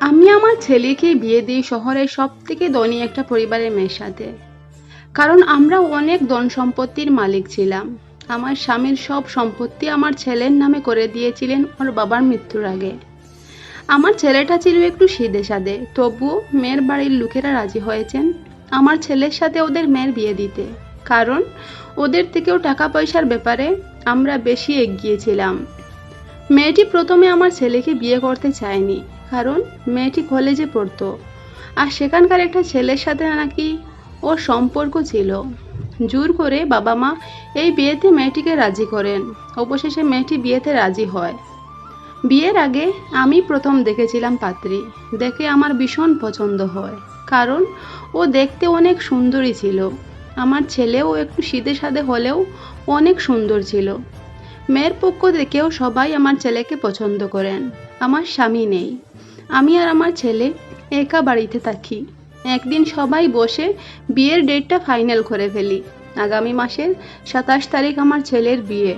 আমি আমার ছেলেকে বিয়ে দিই শহরের সব থেকে ধনী একটা পরিবারের মেয়ের সাথে। কারণ আমরা অনেক ধন সম্পত্তির মালিক ছিলাম। আমার স্বামীর সব সম্পত্তি আমার ছেলের নামে করে দিয়েছিলেন ওর বাবার মৃত্যুর আগে। আমার ছেলেটা ছিল একটু সিদে সাদে তবুও মেয়ের বাড়ির লোকেরা রাজি হয়েছেন আমার ছেলের সাথে ওদের মেয়ের বিয়ে দিতে। কারণ ওদের থেকেও টাকা পয়সার ব্যাপারে আমরা বেশি এগিয়েছিলাম মেয়েটি প্রথমে আমার ছেলেকে বিয়ে করতে চায়নি। কারণ মেয়েটি কলেজে পড়তো। আর সেখানকার একটা ছেলের সাথে নাকি ওর সম্পর্ক ছিল। জোর করে বাবা মা এই বিয়েতে মেয়েটিকে রাজি করেন। অবশেষে মেয়েটি বিয়েতে রাজি হয়। বিয়ের আগে আমি প্রথম দেখেছিলাম পাত্রী। দেখে আমার ভীষণ পছন্দ হয়। কারণ ও দেখতে অনেক সুন্দরী ছিল। আমার ছেলেও একটু শীতে সাদে হলেও অনেক সুন্দর ছিল। মেয়ের পক্ষ থেকেও সবাই আমার ছেলেকে পছন্দ করেন। আমার স্বামী নেই। আমি আর আমার ছেলে একা বাড়িতে থাকি। একদিন সবাই বসে বিয়ের ডেটটা ফাইনাল করে ফেলি। আগামী মাসের সাতাশ তারিখ আমার ছেলের বিয়ে।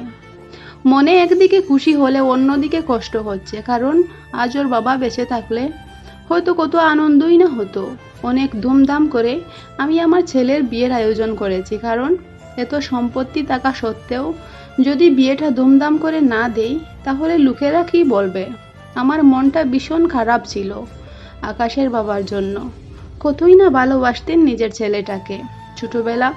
মনে একদিকে খুশি হলে অন্যদিকে কষ্ট হচ্ছে, কারণ আজ ওর বাবা বেঁচে থাকলে হয়তো কত আনন্দই না হতো। অনেক ধুমধাম করে আমি আমার ছেলের বিয়ের আয়োজন করেছি, কারণ এত সম্পত্তি থাকা সত্ত্বেও যদি বিয়েটা ধুমধাম করে না দেই, তাহলে লোকেরা কি বলবে? আমার মনটা ভীষণ খারাপ ছিল আকাশের বাবার জন্য। কতই না ভালোবাসতেন নিজের ছেলেটাকে। ছোটবেলা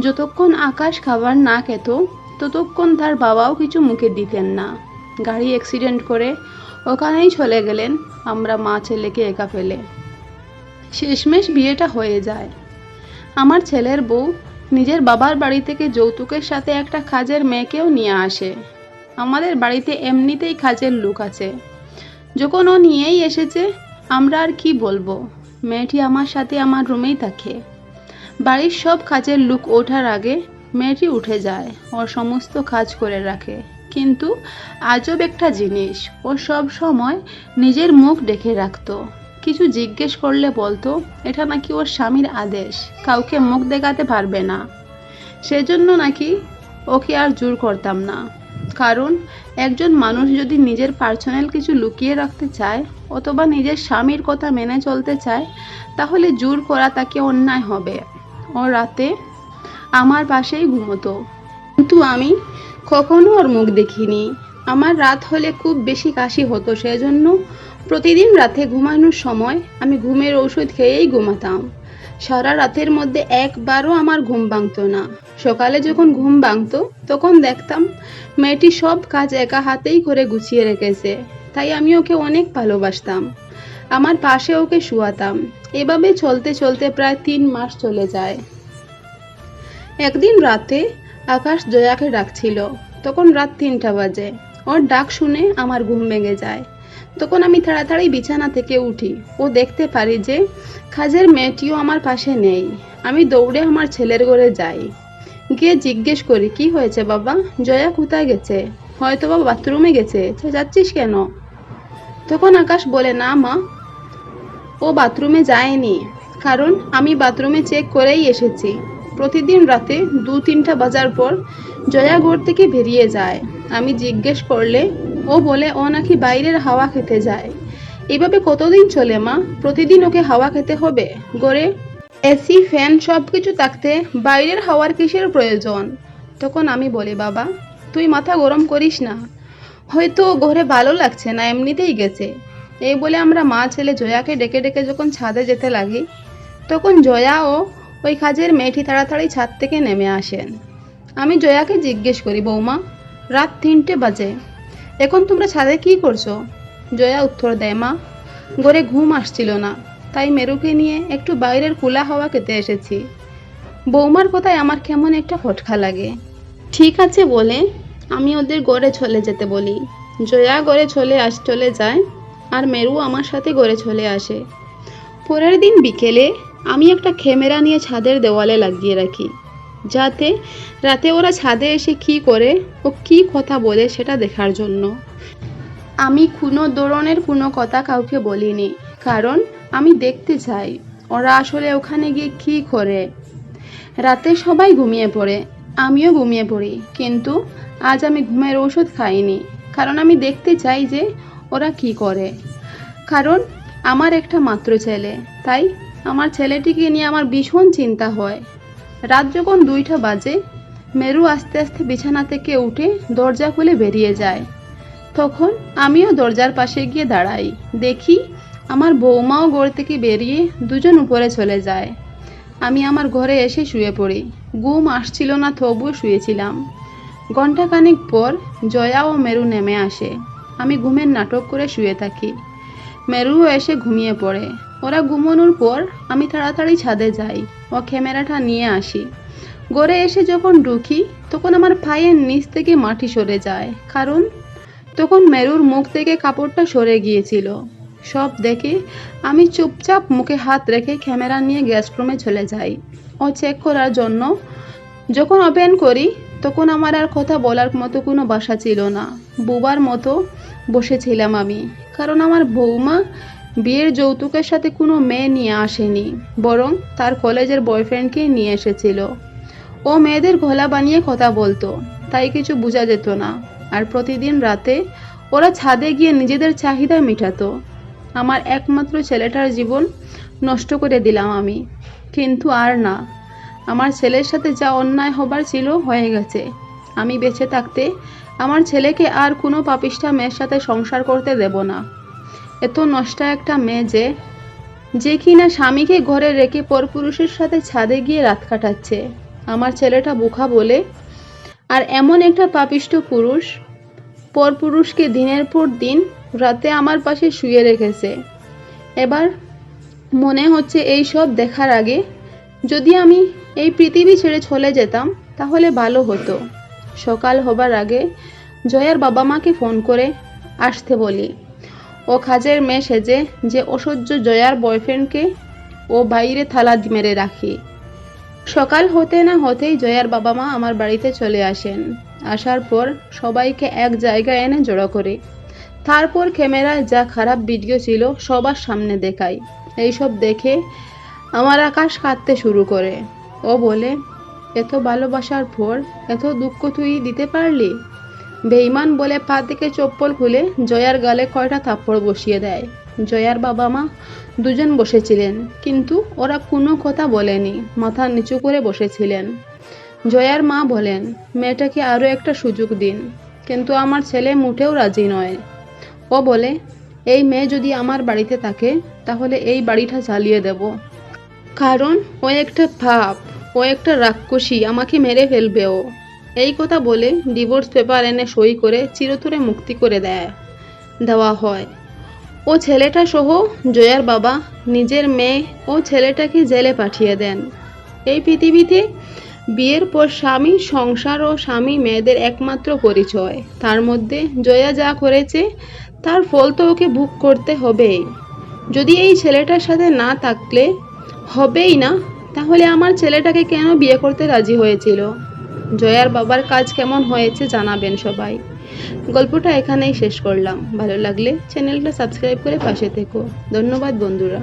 যতক্ষণ আকাশ খাবার না খেত, ততক্ষণ তার বাবাও কিছু মুখে দিতেন না। গাড়ি অ্যাক্সিডেন্ট করে ওখানেই চলে গেলেন আমরা মা ছেলেকে একা ফেলে। শেষমেশ বিয়েটা হয়ে যায়। আমার ছেলের বউ নিজের বাবার বাড়ি থেকে যৌতুকের সাথে একটা কাজের মেয়েকেও নিয়ে আসে। আমাদের বাড়িতে এমনিতেই কাজের লোক আছে। যখন ও নিয়েই এসেছে, আমরা আর কি বলব? মেয়েটি আমার সাথে আমার রুমেই থাকে। বাড়ির সব কাজের লুক ওঠার আগে মেয়েটি উঠে যায়, ওর সমস্ত কাজ করে রাখে। কিন্তু আজব একটা জিনিস, ও সব সময় নিজের মুখ ডেকে রাখতো। কিছু জিজ্ঞেস করলে বলতো, এটা নাকি ওর স্বামীর আদেশ? কাউকে মুখ দেখাতে পারবে না। সেজন্য নাকি ওকে আর জোর করতাম না। কারণ, একজন মানুষ যদি নিজের পার্সোনাল কিছু লুকিয়ে রাখতে চায় অথবা নিজের স্বামীর কথা মেনে চলতে চায়, তাহলে জোর করা তাকে অন্যায় হবে। ও রাতে আমার পাশেই ঘুমোতো। কিন্তু আমি কখনো ওর মুখ দেখিনি। আমার রাত হলে খুব বেশি কাশি হতো, সেজন্য প্রতিদিন রাতে ঘুমানোর সময় আমি ঘুমের ঔষধ খেয়েই ঘুমাতাম। সারা রাতের মধ্যে একবারও আমার ঘুম ভাঙতো না। সকালে যখন ঘুম ভাঙতো, তখন দেখতাম মেয়েটি সব কাজ একা হাতেই করে গুছিয়ে রেখেছে, তাই আমি ওকে অনেক ভালোবাসতাম। আমার পাশে ওকে শুয়াতাম। এভাবে চলতে চলতে প্রায় তিন মাস চলে যায়। একদিন রাতে আকাশ জয়াকে ডাকছিল। তখন রাত তিনটা বাজে। ওর ডাক শুনে আমার ঘুম ভেঙে যায়। তখন আমি তাড়াতাড়ি বিছানা থেকে উঠি ও দেখতে পারি যে খাজের মেয়েটিও আমার পাশে নেই। আমি দৌড়ে আমার ছেলের ঘরে যাই। গিয়ে জিজ্ঞেস করি, কি হয়েছে বাবা? জয়া কোথায় গেছে? হয়তো বা বাথরুমে গেছে। যাচ্ছিস কেন? তখন আকাশ বলে, না মা, ও বাথরুমে যায়নি। কারণ আমি বাথরুমে চেক করেই এসেছি। প্রতিদিন রাতে দু তিনটা বাজার পর জয়া ঘর থেকে বেরিয়ে যায়। আমি জিজ্ঞেস করলে ও বলে, ও নাকি বাইরের হাওয়া খেতে যায়। এভাবে কতদিন চলে মা? প্রতিদিন ওকে হাওয়া খেতে হবে? গড়ে এসি, ফ্যান সব কিছু থাকতে বাইরের হাওয়ার কিসের প্রয়োজন? তখন আমি বলি, বাবা, তুই মাথা গরম করিস না। হয়তো ঘরে ভালো লাগছে না, এমনিতেই গেছে। এই বলে আমরা মা ছেলে জয়াকে ডেকে ডেকে যখন ছাদে যেতে লাগি, তখন জয়া ও ওই কাজের মেয়েটি তাড়াতাড়ি ছাদ থেকে নেমে আসেন। আমি জয়াকে জিজ্ঞেস করি, বৌমা, রাত তিনটে বাজে। এখন তোমরা ছাদে কি করছ? জয়া উত্তর দেয়, মা ঘরে ঘুম আসছিল না। তাই মেরুকে নিয়ে একটু বাইরের খোলা হাওয়া খেতে এসেছি। বৌমার কথায় আমার কেমন একটা ফটকা লাগে। ঠিক আছে বলে আমি ওদের গড়ে চলে যেতে বলি। জয়া গড়ে চলে আস, চলে যায় আর মেরু আমার সাথে গড়ে চলে আসে। পরের দিন বিকেলে আমি একটা ক্যামেরা নিয়ে ছাদের দেওয়ালে লাগিয়ে রাখি। যাতে রাতে ওরা ছাদে এসে কি করে ও কি কথা বলে সেটা দেখার জন্য। আমি কোনো ধরনের কোনো কথা কাউকে বলিনি, কারণ আমি দেখতে চাই ওরা আসলে ওখানে গিয়ে কি করে। রাতে সবাই ঘুমিয়ে পড়ে, আমিও ঘুমিয়ে পড়ি, কিন্তু আজ আমি ঘুমের ওষুধ খাইনি, কারণ আমি দেখতে চাই যে ওরা কি করে। কারণ আমার একটা মাত্র ছেলে, তাই আমার ছেলেটিকে নিয়ে আমার ভীষণ চিন্তা হয়। রাত যখন দুইটা বাজে, মেরু আস্তে আস্তে বিছানা থেকে উঠে দরজা খুলে বেরিয়ে যায়। তখন আমিও দরজার পাশে গিয়ে দাঁড়াই। দেখি আমার বৌমাও ঘর থেকে বেরিয়ে দুজন উপরে চলে যায়। আমি আমার ঘরে এসে শুয়ে পড়ি। ঘুম আসছিল না তবুও শুয়েছিলাম। ঘণ্টাখানেক পর জয়া ও মেরু নেমে আসে। আমি ঘুমের নাটক করে শুয়ে থাকি। মেরুও এসে ঘুমিয়ে পড়ে। ওরা ঘুমানোর পর আমি তাড়াতাড়ি ছাদে যাই। ও ক্যামেরাটা নিয়ে আসি। ঘরে এসে যখন ঢুকি, তখন আমার পায়ের নিচ থেকে মাটি সরে যায়। কারণ তখন মেরুর মুখ থেকে কাপড়টা সরে গিয়েছিল। সব দেখে আমি চুপচাপ মুখে হাত রেখে ক্যামেরা নিয়ে গ্যাস্ট রুমে চলে যাই। ও চেক করার জন্য যখন ওপেন করি তখন আমার আর কথা বলার মতো কোনো বাসা ছিল না। বুবার মতো বসেছিলাম আমি। কারণ আমার বৌমা বিয়ের যৌতুকের সাথে কোনো মেয়ে নিয়ে আসেনি, বরং তার কলেজের বয়ফ্রেন্ডকেই নিয়ে এসেছিল। ও মেয়েদের ঘোলা বানিয়ে কথা বলতো, তাই কিছু বোঝা যেত না। আর প্রতিদিন রাতে ওরা ছাদে গিয়ে নিজেদের চাহিদা মেটাতো। আমার একমাত্র ছেলেটার জীবন নষ্ট করে দিলাম আমি। কিন্তু আর না আমার ছেলের সাথে যা অন্যায় হবার ছিল হয়ে গেছে। আমি বেঁচে থাকতে আমার ছেলেকে আর কোনো পাপিষ্ঠা মেয়ের সাথে সংসার করতে দেব না। এত নষ্ট একটা মেয়ে যে যে কিনা স্বামীকে ঘরে রেখে পরপুরুষের সাথে ছাদে গিয়ে রাত কাটাচ্ছে। আমার ছেলেটা বুখা বলে, আর এমন একটা পাপিষ্ট পুরুষ পরপুরুষকে দিনের পর দিন রাতে আমার পাশে শুয়ে রেখেছে। এবার মনে হচ্ছে এই সব দেখার আগে যদি আমি এই পৃথিবী ছেড়ে চলে যেতাম, তাহলে ভালো হতো। সকাল হবার আগে জয়ার বাবা মাকে ফোন করে আসতে বলি। ও খাজের মেয়ে সেজে যে অসহ্য জয়ার বয়ফ্রেন্ডকে ও বাইরে থালা মেরে রাখি। সকাল হতে না হতেই জয়ার বাবা মা আমার বাড়িতে চলে আসেন। আসার পর সবাইকে এক জায়গায় এনে জড়ো করে। তারপর ক্যামেরায় যা খারাপ ভিডিও ছিল সবার সামনে দেখাই। এইসব দেখে আমার আকাশ কাঁদতে শুরু করে। ও বলে, এত ভালোবাসার পর এত দুঃখ তুই দিতে পারলি? বেইমান বলে পা থেকে চপ্পল খুলে জয়ার গালে কয়টা থাপ্পড় বসিয়ে দেয়। জয়ার বাবা মা দুজন বসেছিলেন, কিন্তু ওরা কোনো কথা বলেনি, মাথা নিচু করে বসেছিলেন। জয়ার মা বলেন, মেয়েটাকে আরও একটা সুযোগ দিন, কিন্তু আমার ছেলে মুঠেও রাজি নয়। ও বলে, এই মেয়ে যদি আমার বাড়িতে থাকে, তাহলে এই বাড়িটা জ্বালিয়ে দেব। কারণ ও একটা পাপ। ও একটা রাক্ষসী আমাকে মেরে ফেলবে ও। এই কথা বলে ডিভোর্স পেপার এনে সই করে চিরতরে মুক্তি করে দেয়, দেওয়া হয়। ও ছেলেটা সহ জয়ার বাবা, নিজের মেয়ে ও ছেলেটাকে জেলে পাঠিয়ে দেন। এই পৃথিবীতে বিয়ের পর স্বামী, সংসার ও স্বামী মেয়েদের একমাত্র পরিচয়। তার মধ্যে জয়া যা করেছে, তার ফল তো ওকে ভোগ করতে হবেই। যদি এই ছেলেটার সাথে না থাকলে হবেই না? তাহলে আমার ছেলেটাকে কেন বিয়ে করতে রাজি হয়েছিল? জয়ার বাবার কাজ কেমন হয়েছে জানাবেন সবাই। গল্পটা এখানেই শেষ করলাম। ভালো লাগলে চ্যানেলটা সাবস্ক্রাইব করে পাশে থেকো। ধন্যবাদ বন্ধুরা।